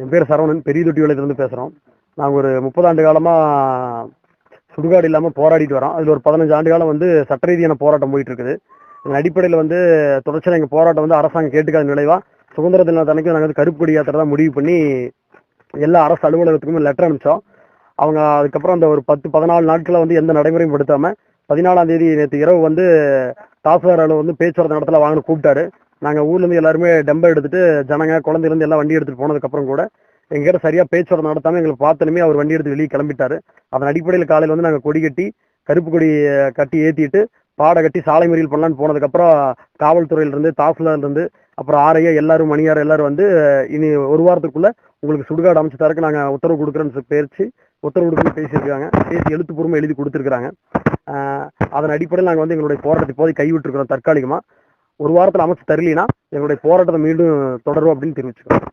என் பேர் சரவணன். பெரிய தொட்டி பேசுகிறோம் நாங்கள் ஒரு முப்பது ஆண்டு காலமாக சுடுகாடு இல்லாமல் போராடிட்டு வரோம். அதில் ஒரு பதினஞ்சு ஆண்டு காலம் வந்து சட்ட ரீதியான போராட்டம் போயிட்டு இருக்குது. இதன் அடிப்படையில் வந்து தொடர்ச்சியாக எங்கள் போராட்டம் வந்து அரசாங்கம் கேட்டுக்காத நிலைவா சுதந்திர தின நாங்கள் வந்து கருப்பு கொடி யாத்திரை தான் முடிவு பண்ணி எல்லா அரசு அலுவலகத்துக்குமே லெட்டர் அனுப்பிச்சோம். அவங்க அதுக்கப்புறம் அந்த ஒரு பத்து பதினாலு நாட்களில் வந்து எந்த நடைமுறையும் படுத்தாமல் பதினாலாம் தேதி நேற்று இரவு வந்து தாசில்தார் அலுவலகம் வந்து பேச்சுவார்த்தை நடத்தல வாங்கன்னு கூப்பிட்டாரு. நாங்கள் ஊர்லேருந்து எல்லாருமே டெம்பர் எடுத்துட்டு ஜனங்க குழந்தைலேருந்து எல்லாம் வண்டி எடுத்துகிட்டு போனதுக்கப்புறம் கூட எங்கிட்ட சரியாக பேச்சுவார்த்தை நடத்தாமல் எங்களுக்கு பார்த்தனுமே அவர் வண்டி எடுத்து வெளியே கிளம்பிட்டாரு. அதன் அடிப்படையில் காலையில் வந்து நாங்கள் கொடி கட்டி கருப்பு கொடி கட்டி ஏற்றிட்டு பாடை கட்டி சாலை மறியல் பண்ணலான்னு போனதுக்கப்புறம் காவல்துறையிலிருந்து தாசில்தார்லேருந்து அப்புறம் ஆரையா எல்லாரும் மணியார் எல்லாரும் வந்து இனி ஒரு வாரத்துக்குள்ளே உங்களுக்கு சுடுகாடு அமைச்சு தரக்கு நாங்கள் உத்தரவு கொடுக்குறேன்னு பேச்சு உத்தரவு கொடுக்குறோன்னு பேசியிருக்காங்க. பேசி எழுத்துப்பூர்வமாக எழுதி கொடுத்துருக்குறாங்க. அதன் அடிப்படையில் நாங்கள் வந்து எங்களுடைய போராட்டத்தை இப்போதை கைவிட்டுருக்கிறோம் தற்காலிகமாக ஒரு வாரத்தில் அமைச்சு தரலினா எங்களுடைய போராட்டத்தை மீண்டும் தொடரும் அப்படின்னு தெரிவிச்சுக்கிறோம்.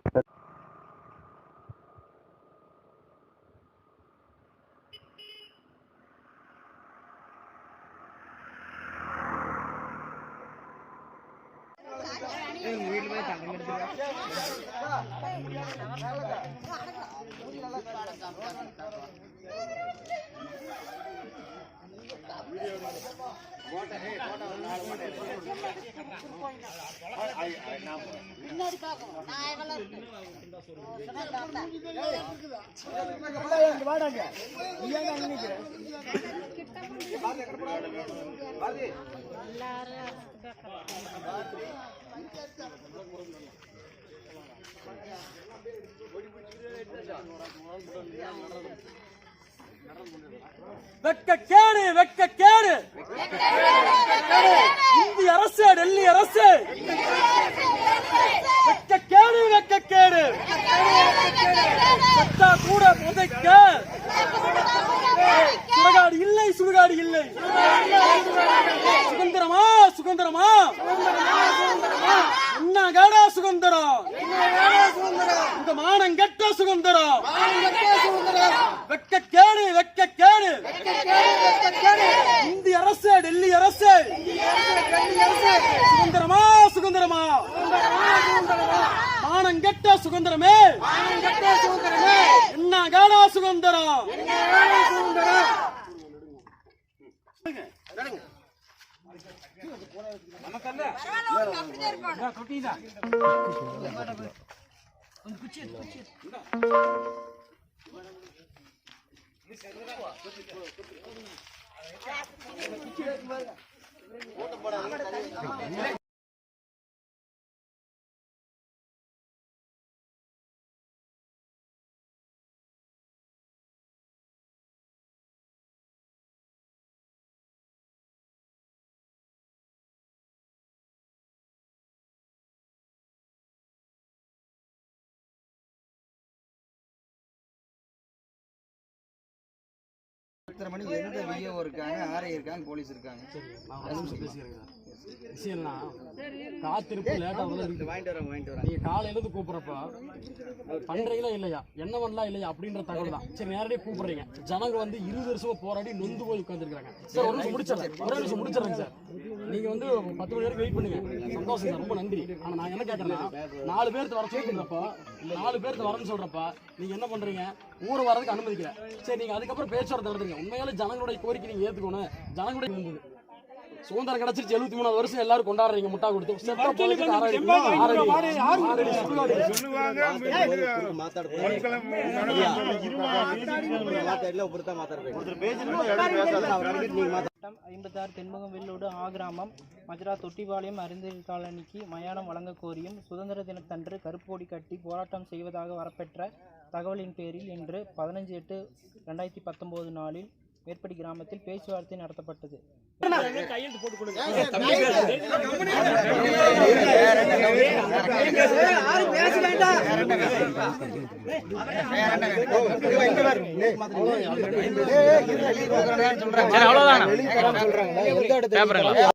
வெட்க கேடு வெட்க கேடு இந்திய அரசு டெல்லி அரசு வெக்க கேடு வெக்க கேடு உதைக்க. கூட சுடுகாடு இல்லை சுடுகாடு இல்லை. சுதந்திரமா சுதந்திரமா. என்ன கேடா சுதந்திரம். இந்த மானம் கெட்ட சுதந்திரம். வெக்க கேடு வெக்க கேடு இந்திய அரசு டெல்லி அரசு. சுதந்திரமா சுதந்திரமா. மானம் கெட்ட சுதந்திரமே. என்ன கேடா சுதந்திரம் இத்தனை மணிக்கு எந்த விஏஓ இருக்காங்க ஆர்ஐ இருக்காங்க போலீஸ் இருக்காங்க? விஷயம்னா காத்திருப்பு லேட்டாக வந்து வாங்கிட்டு வரேன் வாங்கிட்டு வரேன். நீங்க காலையில இருந்து கூப்பிடுறப்ப பண்றீங்களா இல்லையா? என்ன பண்ணலாம் இல்லையா? அப்படின்ற தகவல் தான். சரி நேரடியாக கூப்பிடுறீங்க. ஜனங்க வந்து இருபது வருஷமா போராடி நொந்து போய் உட்காந்துருக்காங்க சார் ஒரு நிமிஷம் முடிச்சிடறேன். ஒரு நிமிஷம் முடிச்சிடறேங்க சார். நீங்க வந்து பத்து மணி வரைக்கும் வெயிட் பண்ணுங்க. சந்தோஷம் சார் ரொம்ப நன்றி. ஆனா நான் என்ன கேட்கறேன்னா நாலு பேருக்கு வர சொல்றப்ப நாலு பேருக்கு வரேன்னு சொல்றப்ப நீங்க என்ன பண்றீங்க? ஊர் வரதுக்கு அனுமதிக்கல. சரி நீங்க அதுக்கப்புறம் பேச்சுவார்த்தை நடத்துங்க உண்மையால ஜனங்களுடைய கோரிக்கை நீங்க ஏத்துக்கணும். ஜனங்களுடைய சுதந்திரம் கிடைச்சிருச்சு எழுபத்தி மூணாவது வருஷம் எல்லாரும் கொண்டாடுறீங்க முட்டா கொடுத்து. ஐம்பத்தாறு தென்முகம் வெள்ளோடு ஆகிராமம் மஜ்ரா தொட்டிபாளையம் அறிஞர் காலனிக்கு மயானம் வழங்க கோரியும் சுதந்திர தினத்தன்று கருப்பு கொடி கட்டி போராட்டம் செய்வதாக வரப்பெற்ற தகவலின் பேரில் இன்று பதினஞ்சு எட்டு ரெண்டாயிரத்தி பத்தொம்போது நாளில் மேற்படி கிராமத்தில் பேச்சுவார்த்தை நடத்தப்பட்டது சொல்றாங்க